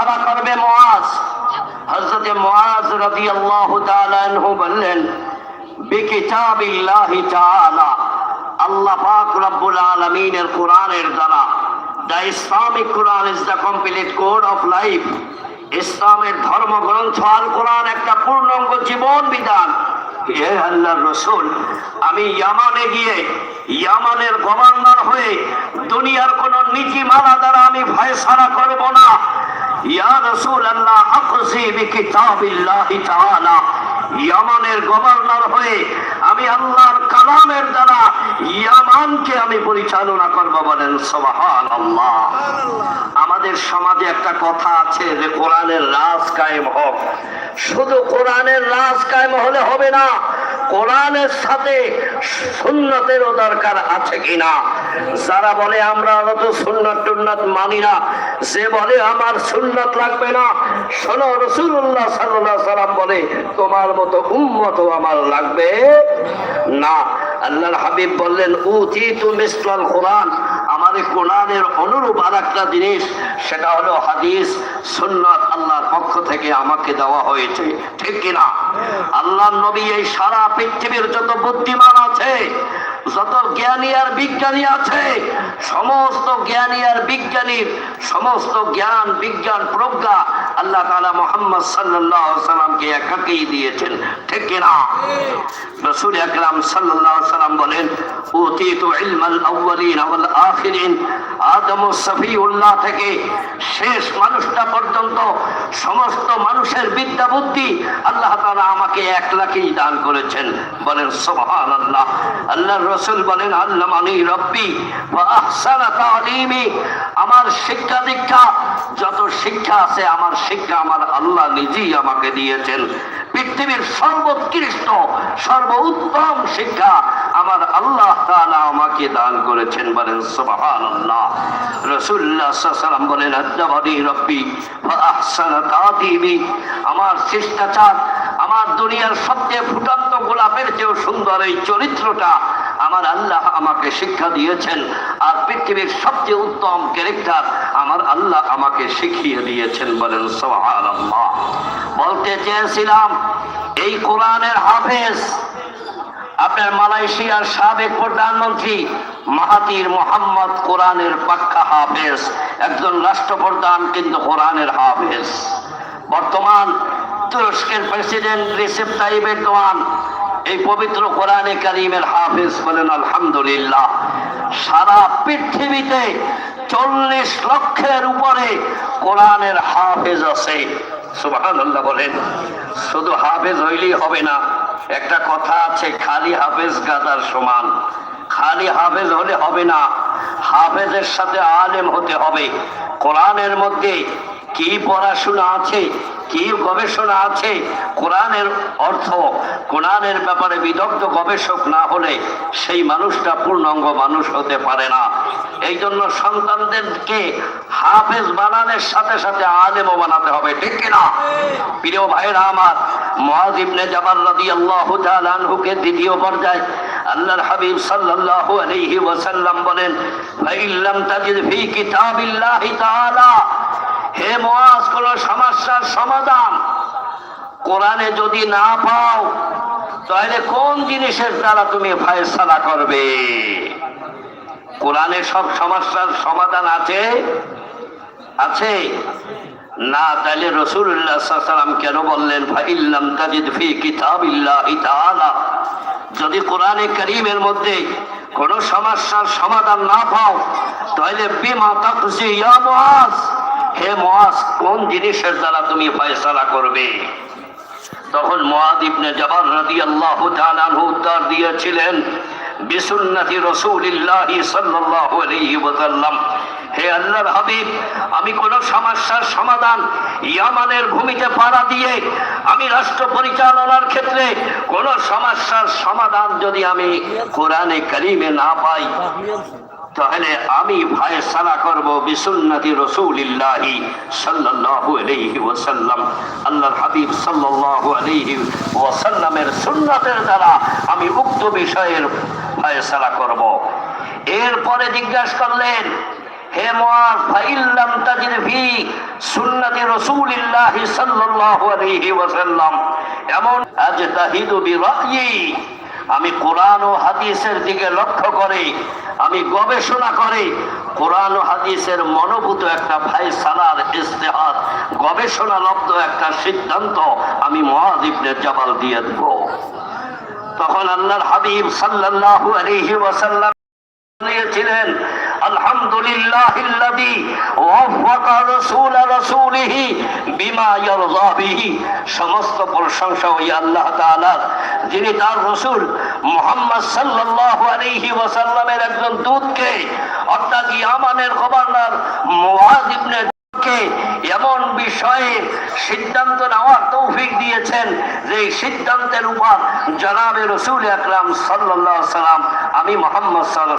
ফয়সালা করবে আনহু বললেন, বিকিতাবিল্লাহি তাআলা, আল্লাহ কোরআনের দ্বারা the Islamic is the complete of life. ইসলামের ধর্মগ্রন্থ কোরআন একটা রসুল, আমি ইয়ামানে গিয়ে, ইয়ামানের গভর্নর হয়ে দুনিয়ার কোন নীতিমালা দ্বারা আমি ফয়সালা করব না। ইয়া রসুল আল্লাহ আকসি বিকিতাবিল্লাহি ইয়ামানের গভর্নর হয়ে আমি আল্লাহর কালামের দ্বারা ইয়ামানকে আমি পরিচালনা করব বলেন সুবহান আল্লাহ আমাদের সমাজে একটা কথা আছে যে কোরআনের রাজ কায়েম হোক। শুধু কোরআনের রাজ কায়েম হলে হবে না, কোরআনের সাথে সুন্নতেরও দরকার আছে কিনা? যারা বলে আমরা অত সুন্নত টুন্নত মানি না, যে বলে আমার সুন্নত লাগবে না, শোনো রসুল্লাহ সাল্লাহ সাল্লাম বলে, তোমার মতো উম্মত আমার লাগবে না। আল্লাহর হাবিব বললেন উতি তু মিসলাল কোরআন। আমাদের কোরআনের অনুরূপ আর একটা জিনিস, সেটা হলো হাদিস, সুন্নত আল্লাহর পক্ষ থেকে আমাকে দেওয়া হয়েছে। ঠিক কিনা? আল্লাহ নবী এই সারা পৃথিবীর যত বুদ্ধিমান আছে যত জ্ঞানী আর বিজ্ঞানী আছে, সমস্ত জ্ঞানী আর বিজ্ঞানীর সমস্ত জ্ঞান, বিজ্ঞান, প্রজ্ঞা আল্লাহ তালা মোহাম্মদ সাল্লামকে একাকেই দিয়েছেন। ঠিক কিনা? রসুল আকরাম সাল্লাহ সাল্লাম বলেন অতীত ইলমাল আউ্বালিন আউল আখিরিন। আদম সফিউল্লাহ থেকে শেষ মানুষটা পর্যন্ত সমস্ত মানুষের বিদ্যা বুদ্ধি আল্লাহ তাআলা আমাকে এক লাখেই দান করেছেন। বলেন সোহান আল্লাহ আল্লাহর রাসূল বলেন, আল্লামানি রব্বি ওয়া আমার শিক্ষা দীক্ষা, যত শিক্ষা আছে, আমার শিক্ষা আমার আল্লাহ নিজেই আমাকে দিয়েছেন। পৃথিবীর সর্বোৎকৃষ্ট, সর্বোত্তম শিক্ষা আমার আল্লাহ তাআলা আমাকে দান করেছেন বলেন সুবহানাল্লাহ। রাসূলুল্লাহ সাল্লাম বলেন আদাবানি রব্বি আমার শিষ্টাচার আমার দুনিয়ার সবচেয়ে ফুটন্ত গোলাপের চেয়েও সুন্দর এই চরিত্রটা আমার আল্লাহ আমাকে শিক্ষা দিয়েছেন। আর পৃথিবীর সবচেয়ে উত্তম ক্যারেক্টার আমার আল্লাহ আমাকে শিখিয়ে দিয়েছেন বলেন সুবহানাল্লাহ। বলতে চেয়েছিলাম, এই কোরআনের হাফেজ আপনার মালয়েশিয়ার সাবেক প্রধানমন্ত্রী মাহাতির মোহাম্মদ কোরআনের পাক্কা হাফেজ, একজন রাষ্ট্রপ্রধান কিন্তু কোরআনের হাফেজ। বর্তমান তুরস্কের প্রেসিডেন্ট রিসেপ তাইব এরদোয়ান এই পবিত্র কোরআনে কারিমের হাফেজ বলেন, আলহামদুলিল্লাহ, সারা পৃথিবীতে চল্লিশ লক্ষের উপরে কোরআনের হাফেজ আছে। সুবহানাল্লাহ বলেন, শুধু হাফেজ হইলেই হবে না একটা কথা আছে, খালি হাফেজ গাদার সমান। খালি হাফেজ হলে হবে না। হাফেজের সাথে আলেম হতে হবে। কোরআনের মধ্যে কি পড়াশোনা আছে, কি গবেষণা আছে, কোরআনের অর্থ, কোরআনের ব্যাপারে বিদগ্ধ গবেষক না হলে সেই মানুষটা পূর্ণাঙ্গ মানুষ হতে পারে না। এই জন্য সন্তানদেরকে হাফেজ বানানোর সাথে সাথে আলেমও বানাতে হবে, ঠিক কিনা? প্রিয় ভাইরা আমার, মুআজ ইবনে জাবাল রাদিয়াল্লাহু তাআলা আনহুকে দ্বিতীয় পর্যায়ে আল্লাহর হাবিব সাল্লাল্লাহু আলাইহি ওয়াসাল্লাম বলেন ফাইল্লাম তাজিদ ফি কিতাবিল্লাহি তাআলা। হে মুআজ, কোন সমস্যার সমাধান কোরআনে যদি না পাও, তাহলে কোন জিনিসের দ্বারা তুমি ফয়সালা করবে? কোরআনে সব সমস্যার সমাধান আছে? আছে। না তাহলে রসুল্লাহ সাল্লাম কেন বললেন, ফাইল্লাম যদি কোরআনে করিমের মধ্যে কোন সমস্যার সমাধান না পাও, তাহলে বিমা তাকসি ইয়া মুআজ? হে মুআজ, কোন জিনিসের দ্বারা তুমি ফয়সালা করবে? তখন মুআদ ইবনে জাবাল রাদিয়াল্লাহু তাআলা উত্তর দিয়েছিলেন, বিসুন্নতি রাসূলিল্লাহি সাল্লাল্লাহু আলাইহি ওয়াসাল্লাম হে আল্লাহর হাবিব, আমি কোন সমস্যার সমাধান ইয়ামানের ভূমিতে পাড়া দিয়ে আমি রাষ্ট্র পরিচালনার ক্ষেত্রে কোন সমস্যার সমাধান যদি আমি কোরআনে কারিমে না পাই, তাহলে আমি ফায়সালা করব বিসুন্নতি রাসূলিল্লাহি সাল্লাল্লাহু আলাইহি ওয়াসাল্লাম। আল্লাহর হাবিব সাল্লাল্লাহু আলাইহি ওয়াসাল্লামের সুন্নতের দ্বারা আমি উক্ত বিষয়ের ফায়সালা করব। এরপরে জিজ্ঞাসা করলেন আমি কোরআন ও হাদিসের দিকে লক্ষ্য করে, আমি গবেষণা করে, কোরআন ও হাদিসের মনোভূত একটা ফাইসালার ইস্তেহার গবেষণা লব্ধ একটা সিদ্ধান্ত আমি মহাদিবনের জবাল দিয়ে দেব। তখন আল্লাহর হাবিব সাল্লাল্লাহু আলাইহি ওয়াসাল্লাম দিয়েছিলেন আলহামদুলিল্লাহ সমস্ত প্রশংসা ওই আল্লাহ যিনি তার রাসূল মুহাম্মদ সাল্লাল্লাহু আলাইহি ওয়াসাল্লামের একজন দূতকে, অর্থাৎ ইয়ামানের গভর্নর মুআজ ইবনে কে এমন বিষয়ে সিদ্ধান্ত নেওয়ার তৌফিক দিয়েছেন যে সিদ্ধান্তের উপর জনাবে রসুল আকরাম সাল্লাম আমি মোহাম্মদ সাল্লাল্লাহু